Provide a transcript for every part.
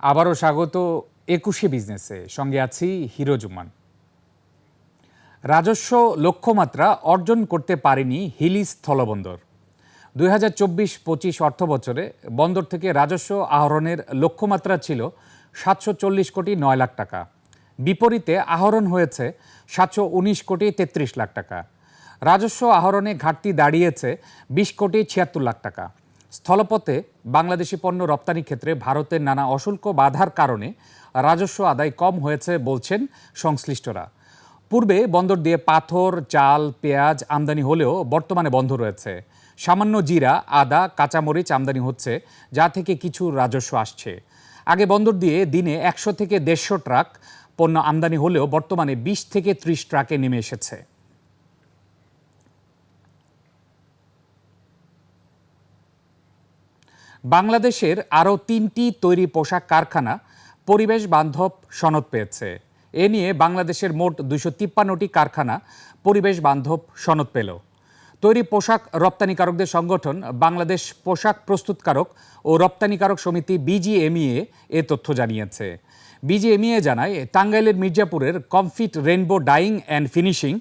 আবারও স্বাগত একুশে বিজনেসে। সঙ্গে আছি হিরো জুমান রাজস্ব লক্ষ্যমাত্রা অর্জন করতে পারেনি হিলি স্থলবন্দর। দুই হাজার চব্বিশ পঁচিশ অর্থ বছরে বন্দর থেকে রাজস্ব আহরণের লক্ষ্যমাত্রা ছিল সাতশো চল্লিশ কোটি নয় লাখ টাকা। বিপরীতে আহরণ হয়েছে সাতশো উনিশ কোটি তেত্রিশ লাখ টাকা। রাজস্ব আহরণে ঘাটতি দাঁড়িয়েছে বিশ কোটি ছিয়াত্তর লাখ টাকা। স্থলপথে বাংলাদেশি পণ্য রপ্তানি ক্ষেত্রে ভারতের নানা অশুল্ক বাধার কারণে রাজস্ব আদায় কম হয়েছে বলছেন সংশ্লিষ্টরা। পূর্বে বন্দর দিয়ে পাথর, চাল, পেঁয়াজ আমদানি হলেও বর্তমানে বন্ধ রয়েছে। সামান্য জিরা, আদা, কাঁচামরিচ আমদানি হচ্ছে, যা থেকে কিছু রাজস্ব আসছে। আগে বন্দর দিয়ে দিনে একশো থেকে দেড়শো ট্রাক পণ্য আমদানি হলেও বর্তমানে বিশ থেকে ত্রিশ ট্রাকে নেমে এসেছে। বাংলাদেশের আরও তিনটি তৈরি পোশাক কারখানা পরিবেশ বান্ধব সনদ পেয়েছে। এ নিয়ে বাংলাদেশের মোট দুশো তিপ্পান্নটি কারখানা পরিবেশ বান্ধব সনদ পেল। তৈরি পোশাক রপ্তানিকারকদের সংগঠন বাংলাদেশ পোশাক প্রস্তুতকারক ও রপ্তানিকারক সমিতি বিজিএমইএ এ তথ্য জানিয়েছে। বিজিএমইএ জানায়, টাঙ্গাইলের মির্জাপুরের Comfit rainbow dyeing and finishing,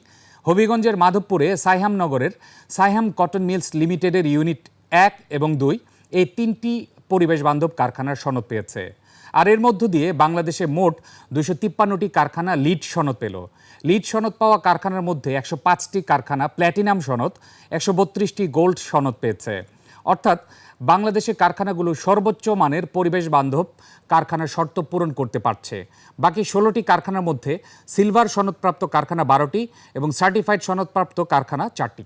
হবিগঞ্জের মাধবপুরে সাইহাম নগরের সাইহাম কটন মিলস লিমিটেডের ইউনিট এক এবং দুই এই তিনটি পরিবেশ বান্ধব কারখানার সনদ পেয়েছে। আর এর মধ্য দিয়ে বাংলাদেশে মোট দুশো তিপ্পান্নটি কারখানা লিড সনদ পেল। লিড সনদ পাওয়া কারখানার মধ্যে একশো পাঁচটি কারখানা প্ল্যাটিনাম সনদ, একশো বত্রিশটি গোল্ড সনদ পেয়েছে। অর্থাৎ বাংলাদেশের কারখানাগুলো সর্বোচ্চ মানের পরিবেশ বান্ধব কারখানার শর্ত পূরণ করতে পারছে। বাকি ষোলোটি কারখানার মধ্যে সিলভার সনদপ্রাপ্ত কারখানা বারোটি এবং সার্টিফাইড সনদপ্রাপ্ত কারখানা চারটি।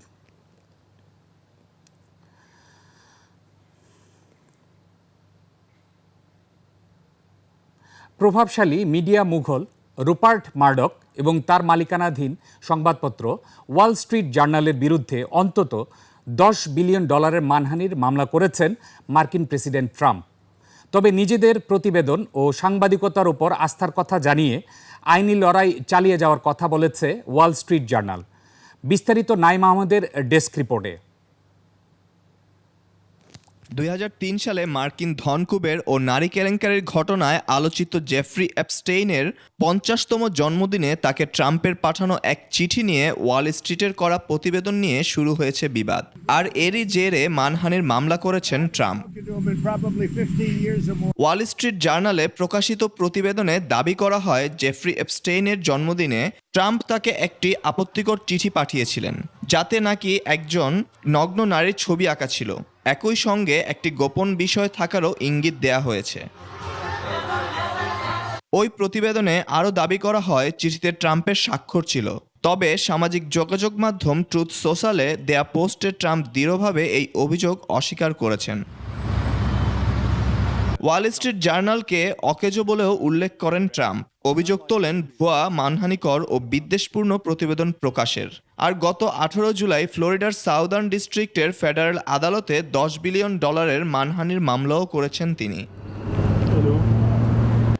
প্রভাবশালী মিডিয়া মুঘল রুপার্ট মার্ডক এবং তার মালিকানাধীন সংবাদপত্র ওয়াল স্ট্রিট জার্নালের বিরুদ্ধে অন্তত দশ বিলিয়ন ডলারের মানহানির মামলা করেছেন মার্কিন প্রেসিডেন্ট ট্রাম্প। তবে নিজেদের প্রতিবেদন ও সাংবাদিকতার উপর আস্থার কথা জানিয়ে আইনি লড়াই চালিয়ে যাওয়ার কথা বলেছে ওয়াল স্ট্রিট জার্নাল। বিস্তারিত নাইম আহমদের ডেস্ক রিপোর্টে। দুই হাজার তিন সালে মার্কিন ধনকুবের ও নারী কেলেঙ্কারির ঘটনায় আলোচিত জেফ্রি অ্যাপস্টেইনের পঞ্চাশতম জন্মদিনে তাকে ট্রাম্পের পাঠানো এক চিঠি নিয়ে ওয়াল স্ট্রিটের করা প্রতিবেদন নিয়ে শুরু হয়েছে বিবাদ আর এরই জেরে মানহানির মামলা করেছেন Trump probably 15 years or more. Wall street জার্নালে প্রকাশিত প্রতিবেদনে দাবি করা হয়, জেফ্রি এপস্টেইনের জন্মদিনে ট্রাম্প তাকে একটি আপত্তিকর চিঠি পাঠিয়েছিলেন, যাতে নাকি একজন নগ্ন নারীর ছবি আঁকা ছিল একই সঙ্গে একটি গোপন বিষয় থাকারও ইঙ্গিত দেয়া হয়েছে। ওই প্রতিবেদনে আরও দাবি করা হয়, চিঠিতে ট্রাম্পের স্বাক্ষর ছিল। তবে সামাজিক যোগাযোগ মাধ্যম ট্রুথ সোশ্যালে দেয়া পোস্টে ট্রাম্প দৃঢ়ভাবে এই অভিযোগ অস্বীকার করেছেন। ওয়াল স্ট্রিট জার্নালকে অকেজো বলেও উল্লেখ করেন ট্রাম্প। অভিযোগ তোলেন ভুয়া মানহানিকর ও বিদ্বেষপূর্ণ প্রতিবেদন প্রকাশের। আর গত আঠারো জুলাই ফ্লোরিডার সাউদার্ন ডিস্ট্রিক্টের ফেডারেল আদালতে দশ বিলিয়ন ডলারের মানহানির মামলাও করেছেন তিনি।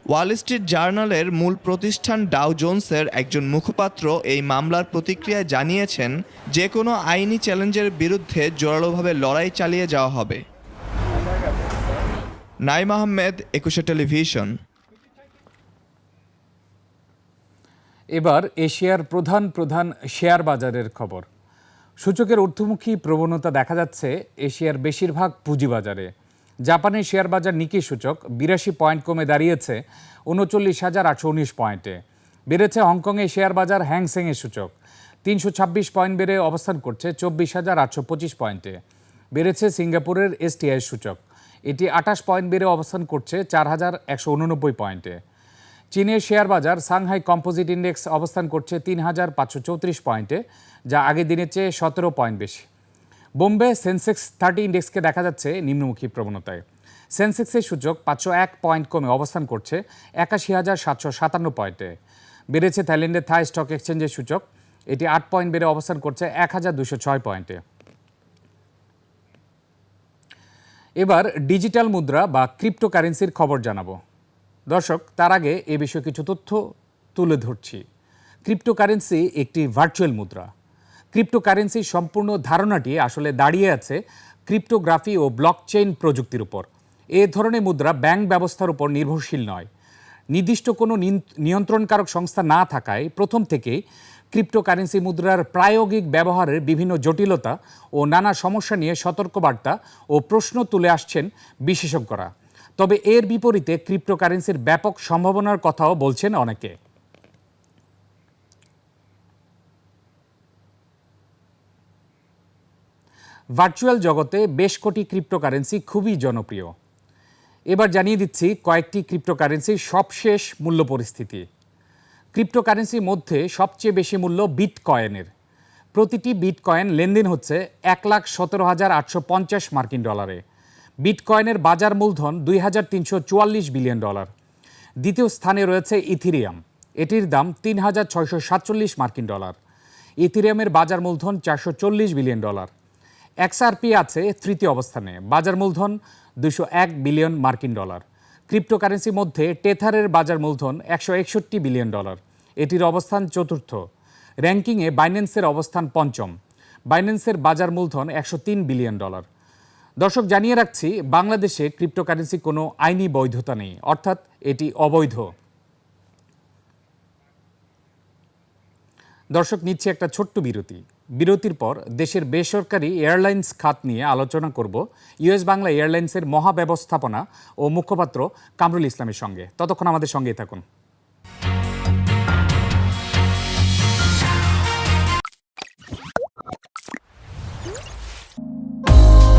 ওয়াল স্ট্রিট জার্নালের মূল প্রতিষ্ঠান ডাও জোনসের একজন মুখপাত্র এই মামলার প্রতিক্রিয়ায় জানিয়েছেন যে কোনো আইনি চ্যালেঞ্জের বিরুদ্ধে জোরালোভাবে লড়াই চালিয়ে যাওয়া হবে। নাইম আহমেদ একুশে টেলিভিশন। এবার এশিয়ার প্রধান প্রধান শেয়ার বাজারের খবর। সূচকের ঊর্ধ্বমুখী প্রবণতা দেখা যাচ্ছে এশিয়ার বেশিরভাগ পুঁজিবাজারে। জাপানের শেয়ার বাজার নিকি সূচক বিরাশি পয়েন্ট কমে দাঁড়িয়েছে উনচল্লিশ হাজার আটশো উনিশ পয়েন্টে। বেড়েছে হংকংয়ে শেয়ার বাজার হ্যাংসেংয়ের সূচক। তিনশো ছাব্বিশ পয়েন্ট বেড়ে অবস্থান করছে চব্বিশ হাজার আটশো পঁচিশ পয়েন্টে। বেড়েছে সিঙ্গাপুরের এসটিআই সূচক। এটি পয়েন্ট বেড়ে অবস্থান করছে চার হাজার একশো উননব্বই পয়েন্টে। চীনের শেয়ার বাজার সাংহাই কম্পোজিট ইন্ডেক্স অবস্থান করছে তিন হাজার পাঁচশো চৌত্রিশ পয়েন্টে, যা আগের দিনের চেয়ে সতেরো পয়েন্ট বেশি। বোম্বে সেন্সেক্স থার্টি ইন্ডেক্সকে দেখা যাচ্ছে নিম্নমুখী প্রবণতায়। সেন্সেক্সের সূচক পাঁচশো এক পয়েন্ট কমে অবস্থান করছে একাশি হাজার সাতশো সাতান্ন পয়েন্টে। বেড়েছে থাইল্যান্ডের থাই স্টক এক্সচেঞ্জের সূচক, এটি আট পয়েন্ট বেড়ে অবস্থান করছে এক হাজার দুশো ছয় পয়েন্টে। এবার ডিজিটাল মুদ্রা বা ক্রিপ্টোকারেন্সির খবর জানাব। দর্শক, তার আগে এ বিষয়ে কিছু তথ্য তুলে ধরছি। ক্রিপ্টোকারেন্সি একটি ভার্চুয়াল মুদ্রা। ক্রিপ্টোকারেন্সির সম্পূর্ণ ধারণাটি আসলে দাঁড়িয়ে আছে ক্রিপ্টোগ্রাফি ও ব্লকচেইন প্রযুক্তির উপর। এ ধরনের মুদ্রা ব্যাংক ব্যবস্থার উপর নির্ভরশীল নয়। নির্দিষ্ট কোনো নিয়ন্ত্রণকারক সংস্থা না থাকায় প্রথম থেকেই ক্রিপ্টোকারেন্সি মুদ্রার প্রায়োগিক ব্যবহারের বিভিন্ন জটিলতা ও নানা সমস্যা নিয়ে সতর্কবার্তা ও প্রশ্ন তুলে আসছেন বিশেষজ্ঞরা। তবে এর বিপরীতে ক্রিপ্টোকারেন্সির ব্যাপক সম্ভাবনার কথাও বলছেন অনেকে। ভার্চুয়াল জগতে বেশ কোটি ক্রিপ্টোকারেন্সি খুবই জনপ্রিয়। এবার জানিয়ে দিচ্ছি কয়েকটি ক্রিপ্টোকারেন্সির সবশেষ মূল্য পরিস্থিতি। ক্রিপ্টোকারেন্সির মধ্যে সবচেয়ে বেশি মূল্য বিটকয়েনের। প্রতিটি বিটকয়েন লেনদেন হচ্ছে এক লাখ সতেরো হাজার আটশো পঞ্চাশ মার্কিন ডলারে। বিটকয়েনের বাজার মূলধন দুই হাজার তিনশো চুয়াল্লিশ বিলিয়ন ডলার। দ্বিতীয় স্থানে রয়েছে ইথিরিয়াম। এটির দাম তিন হাজার ছয়শো সাতচল্লিশ মার্কিন ডলার। ইথিরিয়ামের বাজার মূলধন চারশো চল্লিশ বিলিয়ন ডলার। এক্সআরপি আছে তৃতীয় অবস্থানে। বাজার মূলধন দুশো এক বিলিয়ন মার্কিন ডলার। ক্রিপ্টোকারেন্সির মধ্যে টেথারের বাজার মূলধন একশো একষট্টি বিলিয়ন ডলার। এটির অবস্থান চতুর্থ। র্যাঙ্কিংয়ে বাইন্যান্সের অবস্থান পঞ্চম। বাইন্যান্সের বাজার মূলধন একশো তিন বিলিয়ন ডলার। দর্শক, জানিয়ে রাখছি, বাংলাদেশে ক্রিপ্টোকারেন্সি কোনো আইনি বৈধতা নেই, অর্থাৎ এটি অবৈধ। দর্শক, নিচ্ছে একটা ছোট্ট বিরতি। বিরতির পর দেশের বেসরকারি এয়ারলাইন্স খাত নিয়ে আলোচনা করব ইউএস বাংলা এয়ারলাইন্সের মহাব্যবস্থাপনা ও মুখপাত্র কামরুল ইসলামের সঙ্গে। ততক্ষণ আমাদের সঙ্গেই থাকুন।